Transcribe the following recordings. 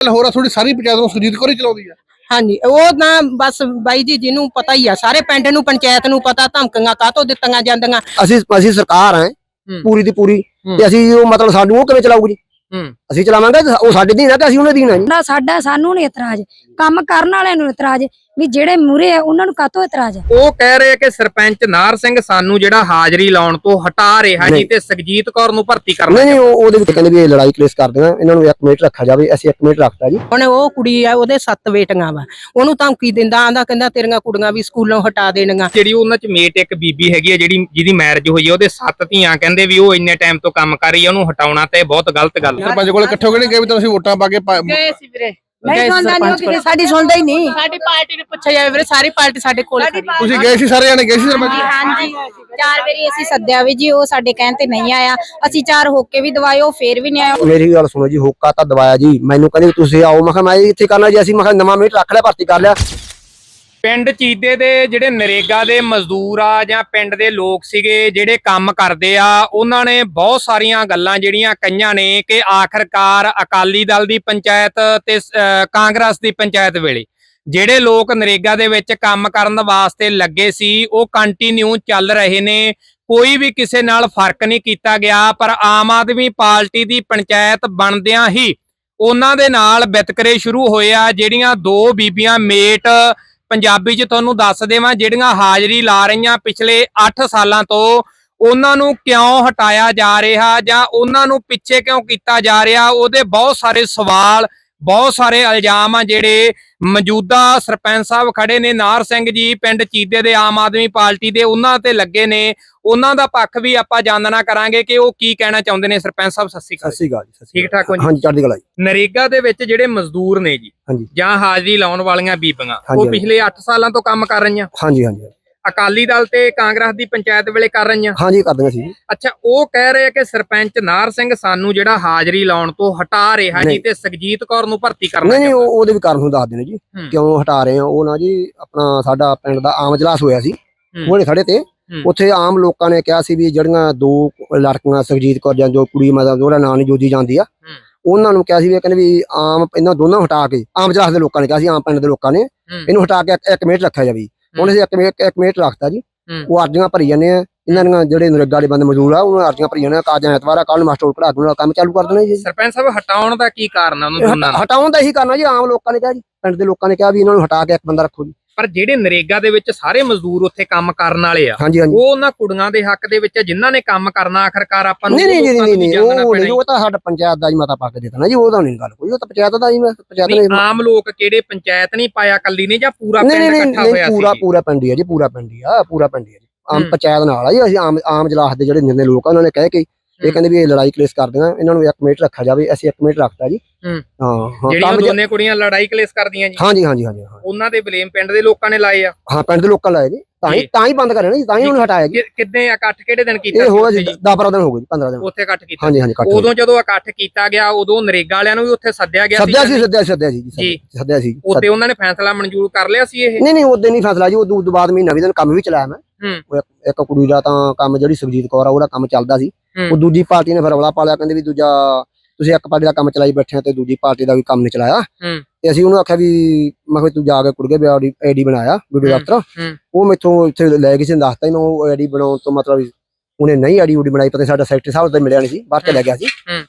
ਹੋਰ ਆ ਥੋੜੀ ਸਾਰੀ ਪੰਚਾਇਤ ਨੂੰ ਸੁਰਜੀਤ ਕੌਰ ਹੀ ਚਲਾਉਂਦੀ ਆ ਹਾਂਜੀ ਉਹ ਨਾ ਬਸ ਬਾਈ ਜੀ ਜਿਹਨੂੰ ਪਤਾ ਹੀ ਆ ਸਾਰੇ ਪਿੰਡ ਨੂੰ ਪੰਚਾਇਤ ਨੂੰ ਪਤਾ ਧਮਕੀਆਂ ਕਾਹਤੋਂ ਦਿੱਤੀਆਂ ਜਾਂਦੀਆਂ ਅਸੀਂ ਅਸੀਂ ਸਰਕਾਰ ਆ। ਪੂਰੀ ਦੀ ਪੂਰੀ। ਤੇ ਅਸੀਂ ਉਹ ਮਤਲਬ ਸਾਨੂੰ ਉਹ ਕਿਵੇਂ ਚਲਾਊਗੀ ਜੀ ਹੂੰ ਅਸੀਂ ਚਲਾਵਾਂਗੇ ਤੇ ਉਹ ਸਾਡੇ ਦੀ ਨਾ ਤੇ ਅਸੀਂ ਉਹਨਾਂ ਦੀ ਨਾ ਜੀ। ਨਾ ਸਾਡਾ ਸਾਨੂੰ ਨਹੀਂ ਇਤਰਾਜ਼। ਕੰਮ ਕਰਨ ਵਾਲਿਆਂ ਨੂੰ ਇਤਰਾਜ਼ ਵੀ ਜਿਹੜੇ ਮੂਰੇ ਆ ਉਹਨਾਂ ਨੂੰ ਕਾਹਤੋਂ ਇਤਰਾਜ਼? ਆ ਉਹ ਕਹਿ ਰਹੇ ਆ ਕਿ ਸਰਪੰਚ ਨਾਰ ਸਿੰਘ ਸਾਨੂੰ ਜਿਹੜਾ ਹਾਜ਼ਰੀ ਲਾਉਣ ਤੋਂ ਹਟਾ ਰਿਹਾ ਜੀ। ਤੇ ਸੁਖਜੀਤ ਕੌਰ ਨੂੰ ਭਰਤੀ ਕਰਨਾ ਨਹੀਂ ਨਹੀਂ ਉਹ ਉਹਦੇ ਵਿੱਚ ਕਹਿੰਦੇ ਵੀ ਇਹ ਲੜਾਈ ਕਲੇਸ ਕਰਦੇ ਆ ਇਹਨਾਂ ਨੂੰ 1 ਮਿੰਟ ਰੱਖਿਆ ਜਾਵੇ ਅਸੀਂ 1 ਮਿੰਟ ਰੱਖਤਾ ਜੀ। ਹੁਣ ਉਹ ਕੁੜੀ ਆ ਉਹਦੇ ਸੱਤ ਬੇਟੀਆਂ ਵਾ। ਉਹਨੂੰ ਧਮਕੀ ਦਿੰਦਾ ਆਂਦਾ ਕਹਿੰਦਾ ਤੇਰੀਆਂ ਕੁੜੀਆਂ ਵੀ ਸਕੂਲੋਂ ਹਟਾ ਦੇਣੀਆਂ ਜਿਹੜੀ ਉਹਨਾਂ ਚ ਮੇਟ ਇੱਕ ਬੀਬੀ ਹੈਗੀ ਹੈ ਜਿਹੜੀ ਜਿਹਦੀ ਮੈਰਿਜ ਹੋਈ ਹੈ ਉਹਦੇ ਸੱਤ ਧੀਆਂ ਕਹਿੰਦੇ ਵੀ ਉਹ ਇੰਨੇ ਟਾਈਮ ਤੋਂ ਕੰਮ ਕਰ ਰਹੀ ਹੈ ਉਹਨੂੰ ਹਟਾਉਣਾ ਤੇ ਬਹੁਤ ਗਲਤ ਗੱਲ ਸਰਪੰਚ ਕੋਲ ਇਕੱਠੇ ਹੋ ਕੇ ਨਹੀਂ ਗਏ ਵੀ ਤੁਸੀਂ ਵੋਟਾਂ ਪਾ ਕੇ ਪਾ- ਗਏ ਸੀ ਵੀਰੇ। ਨਹੀਂ ਸੁਣਦਾ ਨਹੀਂ ਉਹ ਕਿਤੇ ਸਾਡੀ ਸੁਣਦਾ ਹੀ ਨਹੀਂ। ਸਾਡੀ ਪਾਰਟੀ ਨੇ ਪੁੱਛਿਆ ਜਾਵੇ ਵੀਰੇ ਸਾਰੀ ਪਾਰਟੀ ਸਾਡੇ ਕੋਲ ਖੜੀ ਆ। ਤੁਸੀਂ ਗਏ ਸੀ ਸਾਰੇ ਜਾਣੇ ਗਏ ਸੀ ਸਰਪੰਚ ਹਾਂਜੀ ਚਾਰ ਵਾਰੀ ਅਸੀਂ ਸੱਦਿਆ ਵੀ ਜੀ ਉਹ ਸਾਡੇ ਕਹਿਣ ਤੇ ਨਹੀਂ ਆਇਆ। ਅਸੀਂ ਚਾਰ ਹੋਕੇ ਵੀ ਦਵਾਏ ਉਹ ਫੇਰ ਵੀ ਨਹੀਂ ਆਇਆ। ਮੇਰੀ ਗੱਲ ਸੁਣੋ ਜੀ ਹੋਕਾ ਤਾਂ ਦਵਾਇਆ ਜੀ। ਮੈਨੂੰ ਕਹਿੰਦੇ ਵੀ ਤੁਸੀਂ ਆਓ ਮੈਂ ਕਿਹਾ ਮੈਂ ਇੱਥੇ ਕਰਨਾ ਜੀ ਅਸੀਂ ਮੈਂ ਕਿਹਾ ਨਵਾਂ ਮਿੰਟ ਰੱਖ ਲਿਆ ਭਰਤੀ ਕਰ ਲਿਆ। ਪਿੰਡ ਚੀਦੇ ਦੇ ਜਿਹੜੇ ਨਰੇਗਾ ਦੇ ਮਜ਼ਦੂਰ ਆ ਜਾਂ ਪਿੰਡ ਦੇ ਲੋਕ ਸੀਗੇ, ਜਿਹੜੇ ਕੰਮ ਕਰਦੇ ਆ, ਉਹਨਾਂ ਨੇ ਬਹੁਤ ਸਾਰੀਆਂ ਗੱਲਾਂ ਜਿਹੜੀਆਂ ਕਈਆਂ ਨੇ ਕਿ ਆਖਰਕਾਰ ਅਕਾਲੀ ਦਲ ਦੀ ਪੰਚਾਇਤ ਤੇ ਕਾਂਗਰਸ ਦੀ ਪੰਚਾਇਤ ਵੇਲੇ ਜਿਹੜੇ ਲੋਕ ਨਰੇਗਾ ਦੇ ਵਿੱਚ ਕੰਮ ਕਰਨ ਵਾਸਤੇ ਲੱਗੇ ਸੀ, ਉਹ ਕੰਟੀਨਿਊ ਚੱਲ ਰਹੇ ਨੇ। ਕੋਈ ਵੀ ਕਿਸੇ ਨਾਲ ਫ਼ਰਕ ਨਹੀਂ ਕੀਤਾ ਗਿਆ, ਪਰ ਆਮ ਆਦਮੀ ਪਾਰਟੀ ਦੀ ਪੰਚਾਇਤ ਬਣਦਿਆਂ ਹੀ ਉਹਨਾਂ ਦੇ ਨਾਲ ਵਿਤਕਰੇ ਸ਼ੁਰੂ ਹੋਏ ਆ, ਜਿਹੜੀਆਂ ਦੋ ਬੀਬੀਆਂ ਮੇਟ ਪੰਜਾਬੀ ਚ ਤੁਹਾਨੂੰ ਦੱਸ ਦੇਵਾਂ, ਜਿਹੜੀਆਂ ਹਾਜ਼ਰੀ ਲਾ ਰਹੀਆਂ ਪਿਛਲੇ 8 ਸਾਲਾਂ ਤੋਂ, ਉਹਨਾਂ ਨੂੰ ਕਿਉਂ ਹਟਾਇਆ ਜਾ ਰਿਹਾ ਜਾਂ ਉਹਨਾਂ ਨੂੰ ਪਿੱਛੇ ਕਿਉਂ ਕੀਤਾ ਜਾ ਰਿਹਾ, ਉਹਦੇ ਬਹੁਤ ਸਾਰੇ ਸਵਾਲ ਬਹੁਤ ਸਾਰੇ ਇਲਜ਼ਾਮ ਆ ਜਿਹੜੇ ਮੌਜੂਦਾ ਸਰਪੰਚ ਸਾਹਿਬ ਖੜੇ ਨੇ ਨਾਰ ਸਿੰਘ ਜੀ ਪਿੰਡ ਚੀਦੇ ਦੇ ਆਮ ਆਦਮੀ ਪਾਰਟੀ ਦੇ ਉਹਨਾਂ ਤੇ ਲੱਗੇ ਨੇ। ਉਹਨਾਂ ਦਾ ਪੱਖ ਵੀ ਆਪਾਂ ਜਾਣਨਾ ਕਰਾਂਗੇ ਕਿ ਉਹ ਕੀ ਕਹਿਣਾ ਚਾਹੁੰਦੇ ਨੇ ਸਰਪੰਚ ਸਾਹਿਬ ਸਤਿ ਸ਼੍ਰੀ ਸਤਿ ਅਕਾਲ ਸ੍ਰੀ ਅਕਾਲ ਜੀ ਸਤਿ ਠੀਕ ਠਾਕ ਹੋ ਜੀ? ਹਾਂਜੀ ਚੜ੍ਹਦੀ ਕਲਾ ਜੀ। ਨਰੇਗਾ ਦੇ ਵਿੱਚ ਜਿਹੜੇ ਮਜ਼ਦੂਰ ਨੇ ਜੀ। ਜਾਂ ਹਾਜ਼ਰੀ ਲਾਉਣ ਵਾਲੀਆਂ ਬੀਬੀਆਂ ਉਹ। ਪਿਛਲੇ 8 ਸਾਲਾਂ ਤੋਂ ਕੰਮ ਕਰ ਰਹੀਆਂ। ਹਾਂਜੀ ਹਾਂਜੀ। ਅਕਾਲੀ ਦਲ ਤੇ ਕਾਂਗਰਸ ਦੀ ਪੰਚਾਇਤ ਵੇਲੇ ਕਰ ਰਹੀਆਂ ਹਾਂਜੀ ਕਰ ਦਿੰਦੇ ਸੀ ਅੱਛਾ ਉਹ ਕਹਿ ਰਹੇ ਆ ਕਿ ਸਰਪੰਚ ਨਾਰ ਸਿੰਘ ਸਾਨੂੰ ਜਿਹੜਾ ਹਾਜ਼ਰੀ ਲਾਉਣ ਤੋਂ ਹਟਾ ਰਿਹਾ ਜੀ। ਤੇ ਸੁਖਜੀਤ ਕੌਰ ਨੂੰ ਭਰਤੀ ਕਰਨਾ ਨਹੀਂ। ਉਹ ਉਹਦੇ ਵੀ ਕਾਰਨ ਨੂੰ ਦੱਸ ਦੇਣੇ ਜੀ। ਕਿਉਂ ਹਟਾ ਰਹੇ ਆ ਉਹ ਨਾ ਜੀ ਆਪਣਾ ਸਾਡਾ ਪਿੰਡ ਦਾ ਆਮ ਜਲਾਸ ਹੋਇਆ ਸੀ। ਉਹਨੇ ਸਾਡੇ ਤੇ। ਉੱਥੇ ਆਮ ਲੋਕਾਂ ਨੇ ਕਿਹਾ ਸੀ ਵੀ ਜਿਹੜੀਆਂ ਦੋ ਲੜਕੀਆਂ ਸੁਖਜੀਤ ਕੌਰ ਜਾਂ ਜੋ ਕੁੜੀ ਮਤਲਬ ਉਹਦਾ ਨਾਂ ਨਹੀਂ ਜੋਦੀ ਜਾਂਦੀ ਆ ਉਹਨਾਂ ਨੂੰ ਕਿਹਾ ਸੀ ਵੀ ਕਹਿੰਦੇ ਵੀ ਆਮ ਇਹਨਾਂ ਦੋਨਾਂ ਹਟਾ ਕੇ ਆਮ ਜਲਾਸ ਦੇ ਲੋਕਾਂ ਨੇ ਕਿਹਾ ਸੀ ਆਮ ਪਿੰਡ ਦੇ ਲੋਕਾਂ ਨੇ। ਇਹਨੂੰ ਹਟਾ ਕੇ ਇੱਕ- ਇੱਕ ਮਿੰਟ ਰੱਖਿਆ ਜਾਵੇ ਹੁਣ ਅਸੀਂ ਇੱਕ ਮਿੰਟ ਇੱਕ ਮਿੰਟ ਰੱਖਤਾ ਜੀ। ਉਹ ਅਰਜ਼ੀਆਂ ਭਰੀ ਜਾਂਦੇ ਆ। ਇਹਨਾਂ ਦੀਆਂ ਜਿਹੜੇ ਨਰੇਗਾ ਦੇ ਬੰਦੇ ਮਜ਼ਦੂਰ ਆ ਉਹਨਾਂ ਅਰਜ਼ੀਆਂ ਭਰੀ ਜਾਂਦੇ ਆ। ਕਾਜਾਂ ਐਤਵਾਰ ਆ ਕੱਲ ਮਾਸਟਰ ਪੜਾ ਦੂੰਗਾ ਕੰਮ ਚਾਲੂ ਕਰ ਦੇਣਾ ਜੀ। ਸਰਪੰਚ ਸਾਹਿਬ ਹਟਾਉਣ ਦਾ ਕੀ ਕਾਰਨ ਆ ਉਹਨਾਂ ਦਾ? ਹਟਾਉਣ ਦਾ ਇਹੀ ਕਰਨਾ ਜੀ ਆਮ ਲੋਕਾਂ ਨੇ ਕਿਹਾ ਜੀ। ਪਿੰਡ ਦੇ ਲੋਕਾਂ ਨੇ ਕਿਹਾ ਵੀ ਇਹਨਾਂ ਨੂੰ ਹਟਾ ਕੇ ਇੱਕ ਬੰਦਾ ਰੱਖੋ ਜੀ। ਪਰ ਜਿਹੜੇ ਨਰੇਗਾ ਦੇ ਵਿੱਚ ਸਾਰੇ ਮਜ਼ਦੂਰ ਉੱਥੇ ਕੰਮ ਕਰਨ ਵਾਲੇ ਆ ਉਹ ਉਹਨਾਂ ਕੁੜੀਆਂ ਦੇ ਹੱਕ ਦੇ ਵਿੱਚ ਆ, ਜਿਨ੍ਹਾਂ ਨੇ ਕੰਮ ਕਰਨਾ ਆਖਰਕਾਰ ਆਪਾਂ ਨੂੰ ਨਹੀਂ ਨਹੀਂ ਉਹ ਨਹੀਂ ਨਹੀਂ ਨੂੰ ਉਹ ਨਹੀਂ ਉਹ ਤਾਂ ਸਾਡਾ ਪੰਚਾਇਤ ਦਾ ਜੀ ਮਤਾ ਪਾ ਕੇ ਦੇਣਾ ਜੀ ਉਹਦਾ ਨਹੀਂ ਗੱਲ ਕੋਈ ਉਹ ਤਾਂ ਪੰਚਾਇਤ ਦਾ ਜੀ ਮੈਂ ਪੰਚਾਇਤ ਨਹੀਂ ਨੇ ਆਮ ਲੋਕ ਕਿਹੜੇ ਪੰਚਾਇਤ ਨਹੀਂ ਪਾਇਆ ਕੱਲੀ ਨੇ ਜਾਂ ਪੂਰਾ ਪਿੰਡ ਇਕੱਠਾ ਹੋਇਆ ਸੀ ਪੂਰਾ? ਪੂਰਾ ਪਿੰਡ ਹੀ ਹੈ ਜੀ ਪੂਰਾ ਪਿੰਡ ਹੀ ਆ ਪੂਰਾ ਪਿੰਡ ਹੀ ਹੈ ਜੀ ਆਮ ਹੂੰ। ਪੰਚਾਇਤ ਨਾਲ ਆ ਜੀ ਅਸੀਂ ਆਮ ਆਮ ਜਲਾਸ ਦੇ ਜਿਹੜੇ ਨਿਰਣੇ ਲੋਕ ਆ ਉਹਨਾਂ ਨੇ ਕਹਿ ਕੇ ਇਹ। ਕਹਿੰਦੇ ਵੀ ਇਹ ਲੜਾਈ ਕਲੇਸ ਕਰਦੇ ਆ ਇਹਨਾਂ ਨੂੰ 1 ਮਿੰਟ ਰੱਖਿਆ ਜਾਵੇ ਅਸੀਂ 1 ਮਿੰਟ ਰੱਖਤਾ ਜੀ। ਹੂੰ। ਹਾਂ ਹਾਂ ਜਿਹੜੀਆਂ ਕੰਮ ਦੋਨੇ ਕੁੜੀਆਂ ਲੜਾਈ ਕਲੇਸ ਕਰਦੀਆਂ ਜੀ। ਹਾਂਜੀ ਹਾਂਜੀ ਹਾਂਜੀ ਹਾਂ। ਉਹਨਾਂ ਦੇ ਬਲੇਮ ਪਿੰਡ ਦੇ ਲੋਕਾਂ ਨੇ ਲਾਏ ਆ। ਹਾਂ ਪਿੰਡ ਦੇ ਲੋਕਾਂ ਲਾਏ ਜੀ। ਤਾਂ ਹੀ। ਤਾਂ ਹੀ ਬੰਦ ਕਰਿਆ ਨਾ ਜੀ ਤਾਂ ਹੀ ਉਹਨੂੰ ਹਟਾਇਆ ਜੀ। ਕਿ- ਕਿੱਦਾਂ ਇਕੱਠ ਕਿਹੜੇ ਦਿਨ ਕੀਤਾ ਇਹ ਹੋਗਾ ਜੀ 10 12 ਦਿਨ ਹੋ ਗਏ ਜੀ 15 ਦਿਨ। ਉੱਥੇ ਇਕੱਠ ਕੀਤਾ। ਹਾਂਜੀ ਹਾਂਜੀ ਕੱਟ ਉਦੋਂ ਜਦੋਂ ਇਕੱਠ ਕੀਤਾ ਗਿਆ ਉਦੋਂ ਨਰੇਗਾ ਵਾਲਿਆਂ ਨੂੰ ਵੀ ਉੱਥੇ ਸੱਦਿਆ ਗਿਆ ਸੱਦਿਆ ਸੀ ਸੱਦਿਆ ਸੱਦਿਆ ਸੀ ਜੀ, ਜੀ। ਸੱਦਿਆ- ਸੀ ਉੱਤੇ ਉਹਨਾਂ ਨੇ ਫੈਸਲਾ ਮਨਜ਼ੂਰ ਕਰ ਲਿਆ ਸੀ ਇਹ? ਨਹੀਂ ਨਹੀਂ ਉਦੋਂ ਨਹੀਂ ਫੈਸਲਾ ਜੀ ਉਦੋਂ ਬਾਅਦ ਮਹੀਨਾ ਵੀ ਦਿਨ ਕੰਮ ਵੀ ਚਲਾਇਆ ਮੈਂ। ਇੱਕ- ਇੱਕ ਕੁੜੀ ਦਾ ਤਾਂ ਕੰਮ ਜਿਹੜੀ ਸੁਖਜੀਤ ਕੌਰ ਆ ਉਹਦਾ ਕੰਮ ਚੱਲਦਾ ਸੀ। ਉਹ ਦੂਜੀ ਪਾਰਟੀ ਨੇ ਫਿਰ ਰੌਲਾ ਪਾ ਲਿਆ ਕਹਿੰਦੇ ਵੀ ਦੂਜਾ ਤੁਸੀਂ ਇੱਕ ਪਾਰਟੀ ਦਾ ਕੰਮ ਚਲਾਈ ਬੈਠੇ ਆ ਤੇ ਦੂਜੀ ਪਾਰਟੀ ਦਾ ਵੀ ਕੰਮ ਨਹੀਂ ਚਲਾਇਆ। ਤੇ ਅਸੀਂ ਉਹਨੂੰ ਆਖਿਆ ਵੀ ਮੈਂ ਕਿਹਾ ਤੂੰ ਜਾ ਕੇ ਕੁੜਗੇ ਆਡੀ ਆਈਡੀ ਬਣਾਇਆ ਵੀਡੀਓ। ਦਫ਼ਤਰ। ਉਹ ਮੈਥੋਂ ਇੱਥੇ ਲੈ ਗਈ ਸੀ ਦੱਸਤਾ ਉਹ ਆਈਡੀ ਬਣਾਉਣ ਤੋਂ ਮਤਲਬ ਉਹਨੇ ਨਹੀਂ ਆਈਡੀ ਉਡੀ ਬਣਾਈ ਪਤਾ ਸਾਡਾ ਸੈਕਟਰੀ ਸਾਹਿਬ ਤੇ ਮਿਲਿਆ ਨਹੀਂ ਸੀ ਬਾਹਰ ਚਲਾ ਗਿਆ ਸੀ।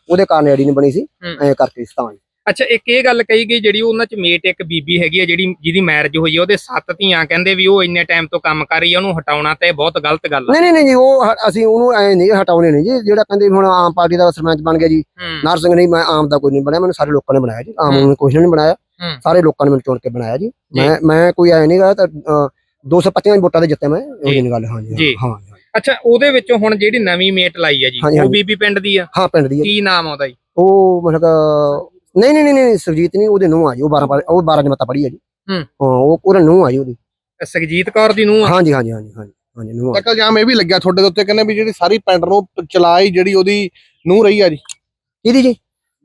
ਉਹਦੇ ਕਾਰਨ ਆਈਡੀ ਨਹੀਂ ਬਣੀ ਸੀ। ਐਂ ਕਰਕੇ ਸੀ ਤਾਂ ਅੱਛਾ ਇੱਕ ਇਹ ਗੱਲ ਕਹੀ ਗਈ ਜਿਹੜੀ ਉਹਨਾਂ ਚ ਮੇਟ ਇੱਕ ਬੀਬੀ ਹੈਗੀ ਹੈ ਜਿਹੜੀ ਜਿਹਦੀ ਮੈਰਿਜ ਹੋਈ ਹੈ ਉਹਦੇ ਸੱਤ ਧੀਆਂ ਕਹਿੰਦੇ ਵੀ ਉਹ ਇੰਨੇ ਟਾਈਮ ਤੋਂ ਕੰਮ ਕਰ ਰਹੀ ਹੈ ਉਹਨੂੰ ਹਟਾਉਣਾ ਤੇ ਬਹੁਤ ਗਲਤ ਗੱਲ ਆ ਨਹੀਂ ਨਹੀਂ ਨਹੀਂ ਜੀ ਉਹ ਹ- ਅਸੀਂ ਉਹਨੂੰ ਐ ਨਹੀਂ ਹਟਾਉਣੇ ਨਹੀਂ ਜੀ ਜਿਹੜਾ ਕਹਿੰਦੇ ਵੀ ਹੁਣ ਆਮ ਪਾਰਟੀ ਦਾ ਸਰਪੰਚ ਬਣ ਗਿਆ ਜੀ ਹੂੰ ਨਾਰ ਸਿੰਘ ਨਹੀਂ ਮੈਂ ਆਮ ਦਾ ਕੋਈ ਨਹੀਂ ਬਣਿਆ ਮੈਨੂੰ ਸਾਰੇ ਲੋਕਾਂ ਨੇ ਬਣਾਇਆ ਜੀ ਆਮ ਹੂੰ। ਨੂੰ ਕੁਛ ਨਹੀਂ ਬਣਾਇਆ ਹੂੰ। ਸਾਰੇ ਲੋਕਾਂ ਨੇ ਮੈਨੂੰ ਚੁਣ ਕੇ ਬਣਾਇਆ ਜੀ। ਮੈਂ ਮੈਂ ਕੋਈ ਐ ਨਹੀਂ ਗਾ ਤਾਂ ਅ, 225 ਵੋਟਾਂ ਦੇ ਜਿੱਤੇ ਮੈਂ ਜੀ। ਉਹਦੀ ਗੱਲ ਹਾਂ ਜੀ। ਜੀ ਹਾਂ ਹਾਂ। ਅੱਛਾ ਉਹਦੇ ਵਿੱਚੋਂ ਹੁਣ ਜਿਹੜੀ ਨਵੀਂ ਮੇਟ ਲਾਈ ਹੈ ਜੀ ਹਾਂਜੀ, ਉਹ ਹਾਂਜੀ। ਬੀਬੀ ਪਿੰਡ ਦੀ ਆ ਹਾਂ ਪਿੰਡ ਦੀ ਹੈ। ਕੀ ਨਾਮ ਆਉਂਦਾ ਜੀ ਉਹ ਮਤਲਬ ਨਹੀਂ ਨਹੀਂ ਨਹੀਂ ਨਹੀਂ ਸੁਰਜੀਤ ਨਹੀਂ ਉਹਦੇ ਨੂੰ ਆ ਜੀ ਉਹ 12 ਪੜ੍ਹ- ਉਹ 12 ਜਮਾਤਾ ਪੜ੍ਹੀ ਹੈ ਜੀ ਹੂੰ। ਹਾਂ ਉਹ ਉਹਦਾ ਨੂੰ ਆ ਜੀ ਉਹਦੀ ਸੁਖਜੀਤ ਕੌਰ ਦੀ ਨੂੰ ਹਾਂਜੀ ਹਾਂਜੀ ਹਾਂਜੀ ਹਾਂਜੀ ਹਾਂਜੀ ਨੂੰ ਆ ਇੱਕ ਇਲਜ਼ਾਮ ਇਹ ਵੀ ਲੱਗਿਆ ਤੁਹਾਡੇ ਦੇ ਉੱਤੇ ਕਹਿੰਦੇ ਵੀ ਜਿਹੜੀ ਸਾਰੀ ਪਿੰਡ ਨੂੰ ਚਲਾਈ ਜਿਹੜੀ ਉਹਦੀ ਨੂੰ ਰਹੀ ਆ ਜੀ ਕਿਹਦੀ ਜੀ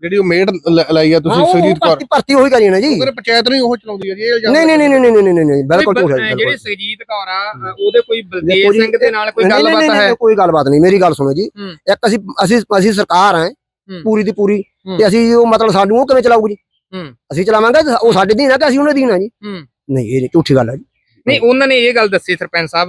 ਜਿਹੜੀ ਉਹ ਮੇਡ ਲਾਈ ਆ ਤੁਸੀਂ ਸੁਰਜੀਤ ਕੌਰ ਭਰਤੀ ਭਰਤੀ ਉਹੀ ਕਰੀ ਨਾ ਜੀ ਉਹ ਕਹਿੰਦੇ ਪੰਚਾਇਤ ਨੂੰ ਉਹ ਚਲਾਉਂਦੀ ਆ ਜੀ ਇਹ ਨਹੀਂ ਨਹੀਂ ਨਹੀਂ ਨਹੀਂ ਨਹੀਂ ਨਹੀਂ ਨਹੀਂ ਬਿਲਕੁਲ ਝੂਠ ਹੈ ਅਹ ਬਿਲਕੁਲ। ਜਿਹੜੀ ਸੁਖਜੀਤ ਕੌਰ ਆ ਉਹਦੇ ਕੋਈ ਬਲਦੇਵ ਸਿੰਘ ਦੇ ਨਾਲ ਕੋਈ ਨਹੀਂ, ਨਹੀਂ, ਗੱਲਬਾਤ ਨਹੀਂ, ਹੈ ਨਹੀਂ, ਕੋਈ ਗੱਲਬਾਤ ਨਹੀਂ ਮੇਰੀ ਗੱਲ ਸੁਣੋ ਜੀ। ਇੱਕ ਅਸੀਂ ਅਸੀਂ ਅਸੀਂ ਸਰਕਾਰ ਆ ਹੂੰ। ਪੂਰੀ ਦੀ ਪੂਰੀ। ਤੇ ਅਸੀਂ ਉਹ ਮਤਲਬ ਸਾਨੂੰ ਉਹ ਕਿਵੇਂ ਚਲਾਊਗੀ ਜੀ। ਅਸੀਂ ਚਲਾਵਾਂਗੇ ਉਹ ਸਾਡੇ ਦੀਨ ਆ ਕਿ ਅਸੀਂ ਉਹਨਾਂ ਦੀਨ ਆ ਜੀ। ਨਹੀਂ ਇਹ ਝੂਠੀ ਗੱਲ ਹੈ ਜੀ ਨਹੀਂ ਉਹਨਾਂ ਨੇ ਇਹ ਗੱਲ ਦੱਸੀ ਸਰਪੰਚ ਸਾਹਿਬ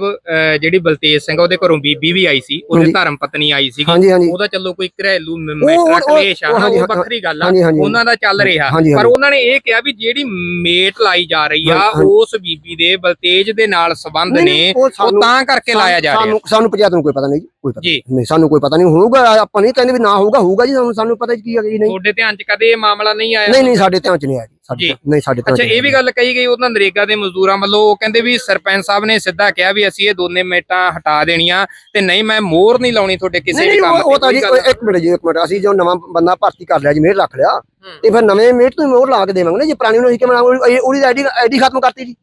ਜਿਹੜੀ ਬਲਤੇਜ ਸਿੰਘ ਉਹਦੇ ਘਰੋਂ ਬੀਬੀ ਵੀ ਆਈ ਸੀ ਉਹਦੇ। ਧਰਮ ਪਤਨੀ ਆਈ ਸੀ ਉਹਦਾ ਚੱਲੋ ਕੋਈ ਘਰੇਲੂ ਮੈਟਰ ਕਲੇਸ਼ ਆ ਉਹ ਵੱਖਰੀ ਗੱਲ ਆ ਉਹਨਾਂ ਦਾ ਚੱਲ ਰਿਹਾ। ਪਰ। ਉਹਨਾਂ ਨੇ ਇਹ ਕਿਹਾ ਵੀ ਜਿਹੜੀ ਮੇਟ ਲਾਈ ਜਾ ਰਹੀ ਆ। ਉਸ ਬੀਬੀ ਦੇ ਬਲਤੇਜ ਦੇ ਨਾਲ ਸੰਬੰਧ ਨੇ ਉਹ ਤਾਂ ਕਰਕੇ ਲਾਇਆ ਜਾ ਰਿਹਾ। ਸਾਨੂੰ ਸਾਨੂੰ ਪੰਚਾਇਤ ਨੂੰ ਕੋਈ ਪਤਾ ਨਹੀਂ ਜੀ ਕੋਈ ਪਤਾ ਜੀ। ਨਹੀਂ। ਸਾਨੂੰ ਕੋਈ ਪਤਾ ਨਹੀਂ ਹੋਊਗਾ ਆਪਾਂ ਨਹੀਂ ਕਹਿੰਦੇ ਵੀ ਨਾ ਹੋਊਗਾ ਹੋਊਗਾ ਜੀ ਸਾਨੂੰ ਸਾਨੂੰ ਪਤਾ ਕੀ ਹੈ ਕੀ ਨਹੀਂ। ਤੁਹਾਡੇ ਧਿਆਨ 'ਚ ਕਦੇ ਇਹ ਮਾਮਲਾ ਨਹੀਂ ਆਇਆ? ਨਹੀਂ ਨਹੀਂ ਸਾਡੇ ਧਿਆਨ ਚ ਨਹੀਂ ਆਇਆ ਜੀ। ਸਾਡੇ ਨਹੀਂ ਸਾਡੇ ਅੱਛਾ ਇਹ ਵੀ ਗੱਲ ਕਹੀ ਗਈ ਉਹਨਾਂ ਨਰੇਗਾ ਦੇ ਮਜ਼ਦੂਰਾਂ ਵੱਲੋਂ। ਉਹ ਕਹਿੰਦੇ ਵੀ ਸਰਪੰਚ ਸਾਹਿਬ ਨੇ ਸਿੱਧਾ ਕਿਹਾ ਵੀ ਅਸੀਂ ਇਹ ਦੋਨੇ ਮੇਟਾਂ ਹਟਾ ਦੇਣੀਆਂ ਤੇ ਨਹੀਂ ਮੈਂ ਮੋਹਰ ਨਹੀਂ ਲਾਉਣੀ ਤੁਹਾਡੇ ਕਿਸੇ ਵੀ ਕੰਮ ਉਹ- ਉਹ ਤਾਂ ਜੀ ਇੱਕ ਮਿੰਟ ਜੀ ਇੱਕ ਮਿੰਟ। ਅਸੀਂ ਜੋ ਨਵਾਂ ਬੰਦਾ ਭਰਤੀ ਕਰ ਲਿਆ ਜੀ ਮੇਰ ਰੱਖ ਲਿਆ। ਤੇ ਫਿਰ ਨਵੇਂ ਮੇਟ ਤੋਂ ਮੋਹਰ ਲਾ ਕੇ ਦੇਵਾਂਗੇ ਨਾ ਜੇ ਪੁਰਾਣੀ ਨੂੰ ਅਸੀਂ ਕਿਵੇਂ? ਉਹਦੀ ਆਈਡੀ ਆਈਡੀ ਖਤਮ ਕਰਤੀ ਜੀ।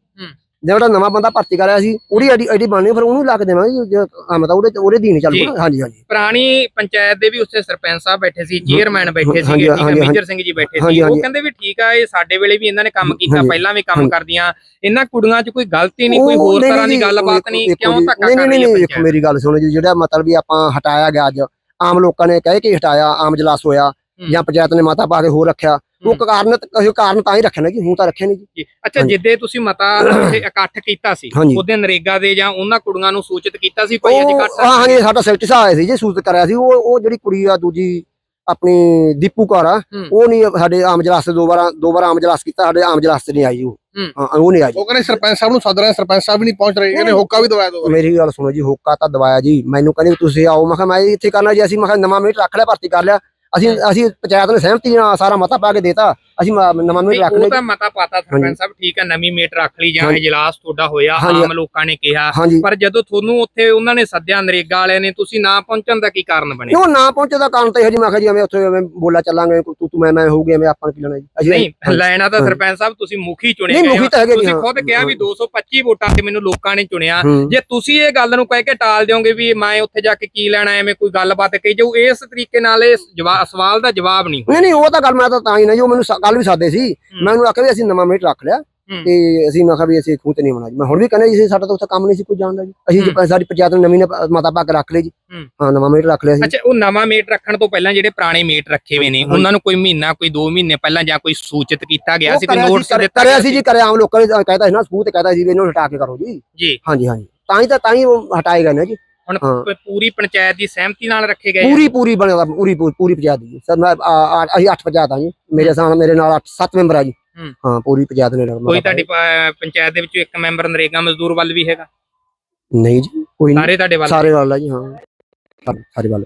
ਜਿਹੜਾ ਨਵਾਂ ਬੰਦਾ ਭਰਤੀ ਕਰਿਆ ਸੀ ਉਹਦੀ ਆਈਡੀ ਆਈਡੀ ਬਣਨੀ ਫਿਰ ਉਹਨੂੰ ਲਾ ਕੇ ਦੇਵਾਂਗੇ ਜੀ, ਆ ਮਤਲਬ ਉਹਦੇ ਉਹਦੇ ਦੀਨ ਜੀ। ਚੱਲੂਗਾ ਹਾਂਜੀ ਹਾਂਜੀ ਪੁਰਾਣੀ ਪੰਚਾਇਤ ਦੇ ਵੀ ਉੱਥੇ ਸਰਪੰਚ ਸਾਹਿਬ ਬੈਠੇ ਸੀ ਚੇਅਰਮੈਨ ਬੈਠੇ ਸੀਗੇ ਠੀਕ ਹੈ ਹਾਂਜੀ, ਮੇਜਰ ਸਿੰਘ ਜੀ ਬੈਠੇ ਸੀ ਉਹ। ਕਹਿੰਦੇ ਵੀ ਠੀਕ ਆ ਇਹ ਸਾਡੇ ਵੇਲੇ ਵੀ ਇਹਨਾਂ ਨੇ ਕੰਮ ਕੀਤਾ ਪਹਿਲਾਂ ਵੀ ਕੰਮ। ਕਰਦੀਆਂ ਇਹਨਾਂ ਕੁੜੀਆਂ 'ਚ ਕੋਈ ਗਲਤੀ ਨਹੀਂ ਕੋਈ ਹੋਰ ਤਰ੍ਹਾਂ ਦੀ ਗੱਲਬਾਤ ਨਹੀਂ ਕਿਉਂ ਧੱਕਾ ਕਰ ਨਹੀਂ ਨਹੀਂ ਪੰਚਾਇਤ ਮੇਰੀ ਗੱਲ ਸੁਣੋ ਜੀ ਜਿਹੜਾ ਮਤਲਬ ਵੀ ਆਪਾਂ ਹਟਾਇਆ ਗਿਆ ਅੱਜ ਆਮ ਲੋਕਾਂ ਨੇ ਕਹਿ ਕੇ ਹਟਾਇਆ ਆਮ ਜਲਾਸ ਹੋਇਆ। ਜਾਂ ਪੰਚਾਇਤ ਨੇ ਮਾਤਾ ਪਾ ਕੇ ਹੋਰ ਰੱਖਿਆ ਉਹ। ਕਾਰਨ ਉਹ ਕਾਰਨ ਤਾਂ ਹੀ ਰੱਖਿਆ ਨਾ ਜੀ ਹੁਣ ਤਾਂ ਰੱਖਿਆ ਨਹੀਂ ਜੀ ਜੀ। ਅੱਛਾ। ਜਿੱਦੇ ਤੁਸੀਂ ਮਤਾ ਉੱਥੇ ਇਕੱਠ ਕੀਤਾ ਸੀ। ਉਹਦੇ ਨਰੇਗਾ ਦੇ ਜਾਂ ਉਹਨਾਂ ਕੁੜੀਆਂ ਨੂੰ ਸੂਚਿਤ ਕੀਤਾ ਸੀ ਭਾਈ ਅੱਜ ਇਕੱਠ ਹਾਂ ਹਾਂਜੀ ਸਾਡਾ ਸੈਕਟਰੀ ਸਾਹਿਬ ਆਇਆ ਸੀ ਜੀ ਸੂਚਿਤ ਕਰਿਆ ਸੀ ਉਹ ਉਹ ਜਿਹੜੀ ਕੁੜੀ ਆ ਦੂਜੀ ਆਪਣੀ ਦੀਪੂ ਕੌਰ ਆ। ਉਹ ਨਹੀਂ ਸਾਡੇ ਆਮ ਜਲਾਸ ਤੇ ਦੋ ਵਾਰ ਦੋ ਵਾਰ ਆਮ ਜਲਾਸ ਕੀਤਾ ਸਾਡੇ ਆਮ ਜਲਾਸ ਤੇ ਨਹੀਂ ਆਈ ਉਹ ਹੂੰ। ਉਹ ਨਹੀਂ ਆਈ ਜੀ। ਉਹ ਕਹਿੰਦੇ ਸਰਪੰਚ ਸਾਹਿਬ ਨੂੰ ਸੱਦ ਰਹੇ ਸਰਪੰਚ ਸਾਹਿਬ ਵੀ ਨਹੀਂ ਪਹੁੰਚ ਰਹੇ ਇਹਨੇ ਹੋਕਾ ਵੀ ਦਵਾਇਆ ਦੋ ਮੇਰੀ ਗੱਲ ਸੁਣੋ ਜੀ ਹੋਕਾ ਤਾਂ ਦਵਾਇਆ ਜੀ ਮੈਨੂੰ ਕਹਿੰਦੇ ਤੁਸੀਂ ਆਓ ਮੈਂ ਕਿਹਾ ਮੈਂ ਇੱਥੇ ਕਰਨਾ ਜੀ ਅਸੀਂ ਮੈਂ ਕਿਹਾ ਨਵਾਂ ਮੀਟ ਰੱਖ ਲਿਆ ਭਰਤੀ ਕਰ ਲਿਆ ਅਸੀਂ ਅਸੀਂ ਪੰਚਾਇਤ ਨੇ ਸਹਿਮਤੀ ਨਾਲ ਸਾਰਾ ਮਤਾ ਪਾ ਕੇ ਦੇਤਾ ਅਸੀਂ ਨਵਾਂ ਮੀਟ ਰੱਖ ਉਹ ਲਿਆ ਤਾਂ ਮਤਾ ਪਾਤਾ। ਸਰਪੰਚ ਸਾਹਿਬ ਠੀਕ ਹੈ ਨਵੀਂ ਮੇਟ ਰੱਖ ਲਈ ਜਾਂ। ਇਜਲਾਸ ਤੁਹਾਡਾ ਹੋਇਆ। ਆਮ ਲੋਕਾਂ ਨੇ ਕਿਹਾ ਪਰ ਜਦੋਂ ਤੁਹਾਨੂੰ ਉੱਥੇ ਉਹਨਾਂ ਨੇ ਸੱਦਿਆ ਨਰੇਗਾ ਵਾਲਿਆਂ ਨੇ ਤੁਸੀਂ ਨਾ ਪਹੁੰਚਣ ਦਾ ਕੀ ਕਾਰਨ ਬਣਿਆ ਉਹ ਨਾ ਪਹੁੰਚੇ ਦਾ ਕਾਰਨ ਤਾਂ ਇਹ ਜੀ ਮੈਂ ਕਿਹਾ ਜੀ ਐਵੇਂ ਉੱਥੇ ਐਵੇਂ ਬੋਲਾ ਚੱਲਾਂਗੇ ਤੂੰ ਤੂੰ ਮੈਂ ਮੈਂ ਹੋਊਗੀ ਐਵੇਂ ਆਪਾਂ ਕੀ ਲੈਣਾ ਜੀ ਨਹੀਂ। ਲੈਣਾ ਤਾਂ। ਸਰਪੰਚ ਸਾਹਿਬ ਤੁਸੀਂ ਮੁਖੀ ਚੁਣੇ ਨਹੀਂ ਗਏ ਮੁਖੀ ਹੋ। ਤਾਂ ਹੈਗੇ ਜੀ ਤੁਸੀਂ ਹਾਂ। ਖੁਦ ਕਿਹਾ ਵੀ 225 ਵੋਟਾਂ ਤੇ ਮੈਨੂੰ ਲੋਕਾਂ ਨੇ ਚੁਣਿਆ ਹੂੰ। ਜੇ ਤੁਸੀਂ ਇਹ ਗੱਲ ਨੂੰ ਕਹਿ ਕੇ ਟਾਲ ਦਿਓਗੇ ਵੀ ਮੈਂ ਉੱਥੇ ਜਾ ਕੇ ਕੀ ਲੈਣਾ ਐਵੇਂ ਕੋਈ ਗੱਲਬਾਤ ਕਹੀ ਜਾਊ ਇਸ ਤਰੀਕੇ ਨਾਲ ਇਹ ਸਵਾਲ ਦਾ ਜਵਾਬ ਨਹੀਂ ਨਹੀਂ ਨਹੀਂ ਉਹ ਤਾਂ ਗੱਲ ਮੈਂ ਤਾਂ ਤਾਂ ਹੀ ਨਾ ਜੀ ਮੈਨੂੰ ਕੱਲ ਵੀ ਸਾਦੇ ਸੀ। ਮੈਂ ਉਹਨੂੰ ਆਖਿਆ ਵੀ ਅਸੀਂ ਨਵਾਂ ਮੀਟ ਰੱਖ ਲਿਆ। ਤੇ ਅਸੀਂ ਮੈਂ ਕਿਹਾ ਵੀ ਅਸੀਂ ਖੂਹ ਤੇ ਨਹੀਂ ਜੀ। ਮੈਂ ਹੁਣ ਵੀ ਕਹਿੰਦਾ ਜੀ ਸਾਡਾ ਤਾਂ ਉੱਥੇ ਕੰਮ ਨਹੀਂ ਸੀ ਕੋਈ ਜਾਣਦਾ ਜੀ। ਅਸੀਂ। ਜੇ ਸਾਡੀ ਪੰਚਾਇਤ ਨੇ ਨਵੀਂ ਨੇ ਮਾਤਾ ਪਾ ਕੇ ਰੱਖ ਲਈ ਜੀ। ਹੂੰ। ਹਾਂ ਨਵਾਂ ਮੀਟ ਰੱਖ ਲਿਆ ਸੀ। ਅੱਛਾ ਉਹ ਨਵਾਂ ਮੇਟ ਰੱਖਣ ਤੋਂ ਪਹਿਲਾਂ ਜਿਹੜੇ ਪੁਰਾਣੇ ਮੇਟ ਰੱਖੇ ਹੋਏ ਨੇ। ਉਹਨਾਂ ਨੂੰ ਕੋਈ ਮਹੀਨਾ ਕੋਈ 2 ਮਹੀਨੇ ਪਹਿਲਾਂ ਜਾਂ ਕੋਈ ਸੂਚਿਤ ਕੀਤਾ ਗਿਆ ਉਹ ਸੀ ਕੋਈ ਕਰਿਆ ਨੋਟਿਸ ਦਿੱਤਾ ਕਰਿਆ ਸੀ ਜੀ ਕਰਿਆ ਆਮ ਲੋਕਾਂ ਨੇ ਕਹਿਤਾ ਸੀ ਨਾ ਸਬੂਤ ਕਹਿਤਾ ਸੀ ਵੀ ਇਹਨੂੰ ਹਟਾ ਕੇ ਕਰੋ ਜੀ। ਜੀ। ਹਾਂਜੀ ਹਾਂਜੀ। ਤਾਂ ਹੀ ਤਾਂ ਤਾਂ ਹੀ ਉਹ ਹਟਾਏ ਗਏ ਨੇ ਜੀ। ਹੁਣ ਹਾਂ। ਪ- ਪੂਰੀ ਪੰਚਾਇਤ ਦੀ ਸਹਿਮਤੀ ਨਾਲ ਰੱਖੇ ਗਏ ਆ? ਪੂਰੀ ਪੂਰੀ ਬਣਿਆ ਪੂਰੀ ਪੂਰੀ ਪੂਰੀ ਪੰਚਾਇਤ ਦੀ। ਸਰ ਮੈਂ ਆ- ਆ- ਅਸੀਂ 8 ਪੰਚਾਇਤ ਆ ਜੀ। ਮੇਰੇ ਸਾਹ ਮੇਰੇ ਨਾਲ 8 7 ਮੈਂਬਰ ਆ ਜੀ। ਹੂੰ। ਹਾਂ ਪੂਰੀ ਪੰਚਾਇਤ ਨੇ ਕੋਈ ਤੁਹਾਡੀ ਪ- ਪੰਚਾਇਤ ਦੇ ਵਿੱਚੋਂ ਇੱਕ ਮੈਂਬਰ ਨਰੇਗਾ ਮਜ਼ਦੂਰ ਵੱਲ ਵੀ ਹੈਗਾ? ਨਹੀਂ ਜੀ ਕੋਈ ਨਹੀਂ। ਸਾਰੇ ਤੁਹਾਡੇ ਵੱਲ? ਸਾਰੇ ਵਾਲਾ ਆ ਜੀ ਹਾਂ। ਸਾਰੇ- ਸਾਰੇ ਵਾਲਾ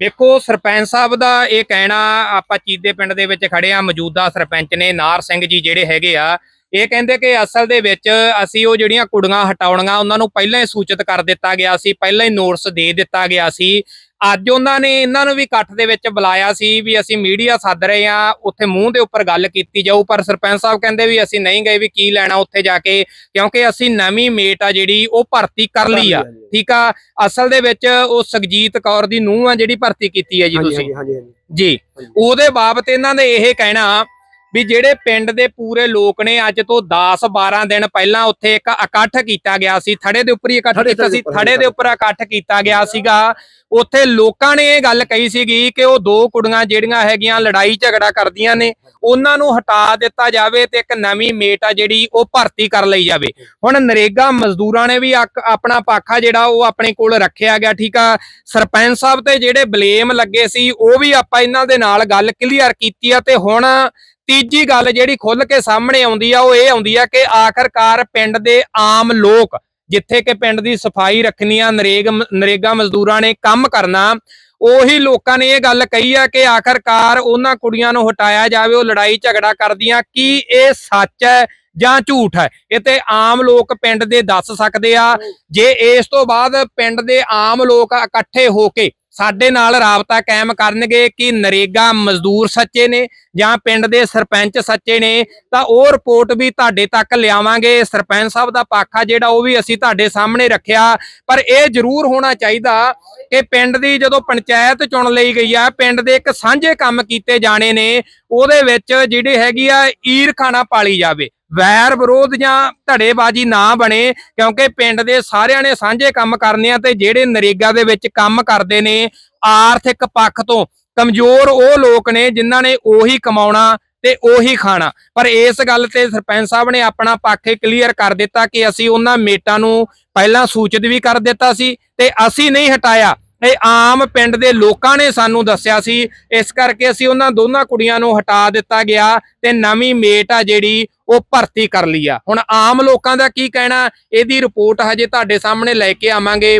ਦੇਖੋ ਸਰਪੰਚ ਸਾਹਿਬ ਦਾ ਇਹ ਕਹਿਣਾ ਆਪਾਂ ਚੀਦੇ ਪਿੰਡ ਦੇ ਵਿੱਚ ਖੜੇ ਆ ਮੌਜੂਦਾ ਸਰਪੰਚ ਨੇ ਨਾਰ ਸਿੰਘ ਜੀ ਜਿਹੜੇ ਹੈਗੇ ਆ ਇਹ ਕਹਿੰਦੇ ਕਿ ਅਸਲ ਦੇ ਵਿੱਚ ਅਸੀਂ ਉਹ ਜਿਹੜੀਆਂ ਕੁੜੀਆਂ ਹਟਾਉਣੀਆਂ ਉਹਨਾਂ ਨੂੰ ਪਹਿਲਾਂ ਹੀ ਸੂਚਿਤ ਕਰ ਦਿੱਤਾ ਗਿਆ ਸੀ ਪਹਿਲਾਂ ਹੀ ਨੋਟਿਸ ਦੇ ਦਿੱਤਾ ਗਿਆ ਸੀ। ਅੱਜ ਉਹਨਾਂ ਨੇ ਇਹਨਾਂ ਨੂੰ ਵੀ ਇਕੱਠ ਦੇ ਵਿੱਚ ਬੁਲਾਇਆ ਸੀ ਵੀ ਅਸੀਂ ਮੀਡੀਆ ਸੱਦ ਰਹੇ ਆ ਉੱਥੇ ਮੂੰਹ ਦੇ ਉੱਪਰ ਗੱਲ ਕੀਤੀ ਜਾਊ ਪਰ ਸਰਪੰਚ ਸਾਹਿਬ ਕਹਿੰਦੇ ਵੀ ਅਸੀਂ ਨਹੀਂ ਗਏ ਵੀ ਕੀ ਲੈਣਾ ਉੱਥੇ ਜਾ ਕੇ ਕਿਉਂਕਿ ਅਸੀਂ ਨਵੀਂ ਮੇਟ ਆ ਜਿਹੜੀ ਉਹ ਭਰਤੀ ਕਰ ਲਈ ਆ। ਠੀਕ ਆ? ਅਸਲ ਦੇ ਵਿੱਚ ਉਹ ਸੁਖਜੀਤ ਕੌਰ ਦੀ ਨੂੰਹ ਆ ਜਿਹੜੀ ਭਰਤੀ ਕੀਤੀ ਹੈ ਜੀ ਤੁਸੀਂ। ਜੀ। ਉਹਦੇ ਬਾਬਤ ਇਹਨਾਂ ਦੇ ਇਹ ਕਹਿਣਾ ਵੀ ਜਿਹੜੇ ਪਿੰਡ ਦੇ ਪੂਰੇ ਲੋਕ ਨੇ ਅੱਜ ਤੋਂ 10 12 ਦਿਨ ਪਹਿਲਾਂ ਉੱਥੇ ਇੱਕ ਇਕੱਠ ਕੀਤਾ ਗਿਆ ਸੀ ਥੜੇ ਦੇ ਉੱਪਰ ਹੀ ਇਕੱਠ ਕੀਤਾ ਸੀ ਥੜੇ ਦੇ ਉੱਪਰ ਇਕੱਠ ਕੀਤਾ ਗਿਆ ਸੀਗਾ। ਉੱਥੇ ਲੋਕਾਂ ਨੇ ਇਹ ਗੱਲ ਕਹੀ ਸੀਗੀ ਕਿ ਉਹ ਦੋ ਕੁੜੀਆਂ ਜਿਹੜੀਆਂ ਹੈਗੀਆਂ ਲੜਾਈ ਝਗੜਾ ਕਰਦੀਆਂ ਨੇ ਉਹਨਾਂ ਨੂੰ ਹਟਾ ਦਿੱਤਾ ਜਾਵੇ ਤੇ ਇੱਕ ਨਵੀਂ ਮੇਟ ਆ ਜਿਹੜੀ ਉਹ ਭਰਤੀ ਕਰ ਲਈ ਜਾਵੇ। ਹੁਣ ਨਰੇਗਾ ਮਜ਼ਦੂਰਾਂ ਨੇ ਵੀ ਆਪਣਾ ਪਾਖਾ ਜਿਹੜਾ ਉਹ ਆਪਣੇ ਕੋਲ ਰੱਖਿਆ ਗਿਆ ਠੀਕ ਆ? ਸਰਪੰਚ ਸਾਹਿਬ ਤੇ ਜਿਹੜੇ ਬਲੇਮ ਲੱਗੇ ਸੀ ਉਹ ਵੀ ਆਪਾਂ ਇਹਨਾਂ ਦੇ ਨਾਲ ਗੱਲ ਕਲੀਅਰ ਕੀਤੀ ਆ ਤੇ ਹੁਣ ਤੀਜੀ ਗੱਲ ਜਿਹੜੀ ਖੁੱਲ ਕੇ ਸਾਹਮਣੇ ਆਉਂਦੀ ਆ, ਉਹ ਇਹ ਆਉਂਦੀ ਆ ਕਿ ਆਖਰਕਾਰ ਪਿੰਡ ਦੇ ਆਮ ਲੋਕ ਜਿੱਥੇ ਕਿ ਪਿੰਡ ਦੀ ਸਫ਼ਾਈ ਰੱਖਣੀ ਆ, ਨਰੇਗ, ਨਰੇਗਾ ਮਜ਼ਦੂਰਾਂ ਨੇ ਕੰਮ ਕਰਨਾ, ਉਹੀ ਲੋਕਾਂ ਨੇ ਇਹ ਗੱਲ ਕਹੀ ਆ ਕਿ ਆਖਰਕਾਰ ਉਹਨਾਂ ਕੁੜੀਆਂ ਨੂੰ ਹਟਾਇਆ ਜਾਵੇ, ਉਹ ਲੜਾਈ ਝਗੜਾ ਕਰਦੀਆਂ, ਕੀ ਇਹ ਸੱਚ ਹੈ ਜਾਂ ਝੂਠ ਹੈ? ਇਹ ਤੇ ਆਮ ਲੋਕ ਪਿੰਡ ਦੇ ਦੱਸ ਸਕਦੇ ਆ। ਜੇ ਇਸ ਤੋਂ ਬਾਅਦ ਪਿੰਡ ਦੇ ਆਮ ਲੋਕ ਇਕੱਠੇ ਹੋ ਕੇ ਸਾਡੇ ਨਾਲ ਰਾਬਤਾ ਕਾਇਮ ਕਰਨਗੇ ਕਿ ਨਰੇਗਾ ਮਜ਼ਦੂਰ ਸੱਚੇ ਨੇ ਜਾਂ ਪਿੰਡ ਦੇ ਸਰਪੰਚ ਸੱਚੇ ਨੇ, ਤਾਂ ਉਹ ਰਿਪੋਰਟ ਵੀ ਤੁਹਾਡੇ ਤੱਕ ਲਿਆਵਾਂਗੇ। ਸਰਪੰਚ ਸਾਹਿਬ ਦਾ ਪਾਖਾ ਜਿਹੜਾ, ਉਹ ਵੀ ਅਸੀਂ ਤੁਹਾਡੇ ਸਾਹਮਣੇ ਰੱਖਿਆ। ਪਰ ਇਹ ਜ਼ਰੂਰ ਹੋਣਾ ਚਾਹੀਦਾ ਕਿ ਪਿੰਡ ਦੀ ਜਦੋਂ ਪੰਚਾਇਤ ਚੁਣ ਲਈ ਗਈ ਆ, ਪਿੰਡ ਦੇ ਇੱਕ ਸਾਂਝੇ ਕੰਮ ਕੀਤੇ ਜਾਣੇ ਨੇ, ਉਹਦੇ ਵਿੱਚ ਜਿਹੜੇ ਹੈਗੀ ਆ, ਈਰਖਾਨਾ ਪਾਲੀ ਜਾਵੇ। ਵੈਰ ਵਿਰੋਧ ਜਾਂ ਧੜੇਬਾਜ਼ੀ ਨਾ ਬਣੇ, ਕਿਉਂਕਿ ਪਿੰਡ ਦੇ ਸਾਰਿਆਂ ਨੇ ਸਾਂਝੇ ਕੰਮ ਕਰਨੇ ਆ ਤੇ ਜਿਹੜੇ ਨਰੇਗਾ ਦੇ ਵਿੱਚ ਕੰਮ ਕਰਦੇ ਨੇ ਆਰਥਿਕ ਪੱਖ ਤੋਂ, ਕਮਜ਼ੋਰ ਉਹ ਲੋਕ ਨੇ ਜਿਨ੍ਹਾਂ ਨੇ ਉਹੀ ਕਮਾਉਣਾ ਤੇ ਤੇ ਉਹੀ ਖਾਣਾ। ਪਰ ਇਸ ਗੱਲ ਤੇ ਸਰਪੰਚ ਸਾਹਿਬ ਨੇ ਆਪਣਾ ਪੱਖ ਕਲੀਅਰ ਕਰ ਦਿੱਤਾ ਕਿ ਅਸੀਂ ਉਹਨਾਂ ਮੇਟਾਂ ਨੂੰ ਪਹਿਲਾਂ ਸੂਚਿਤ ਵੀ ਕਰ ਦਿੱਤਾ ਸੀ ਤੇ ਅਸੀਂ ਨਹੀਂ ਹਟਾਇਆ। ਇਹ ਆਮ ਪਿੰਡ ਦੇ ਲੋਕਾਂ ਨੇ ਸਾਨੂੰ ਦੱਸਿਆ ਸੀ। ਇਸ ਕਰਕੇ ਅਸੀਂ ਉਹਨਾਂ ਦੋਨਾਂ ਕੁੜੀਆਂ ਨੂੰ ਹਟਾ ਦਿੱਤਾ ਗਿਆ ਤੇ ਨਵੀਂ ਮੇਟ ਆ ਜਿਹੜੀ ਉਹ ਭਰਤੀ ਕਰ ਲਈ ਆ। ਹੁਣ ਆਮ ਲੋਕਾਂ ਦਾ ਕੀ ਕਹਿਣਾ? ਇਹਦੀ ਰਿਪੋਰਟ ਹਜੇ ਤੁਹਾਡੇ ਸਾਹਮਣੇ ਲੈ ਕੇ ਆਵਾਂਗੇ।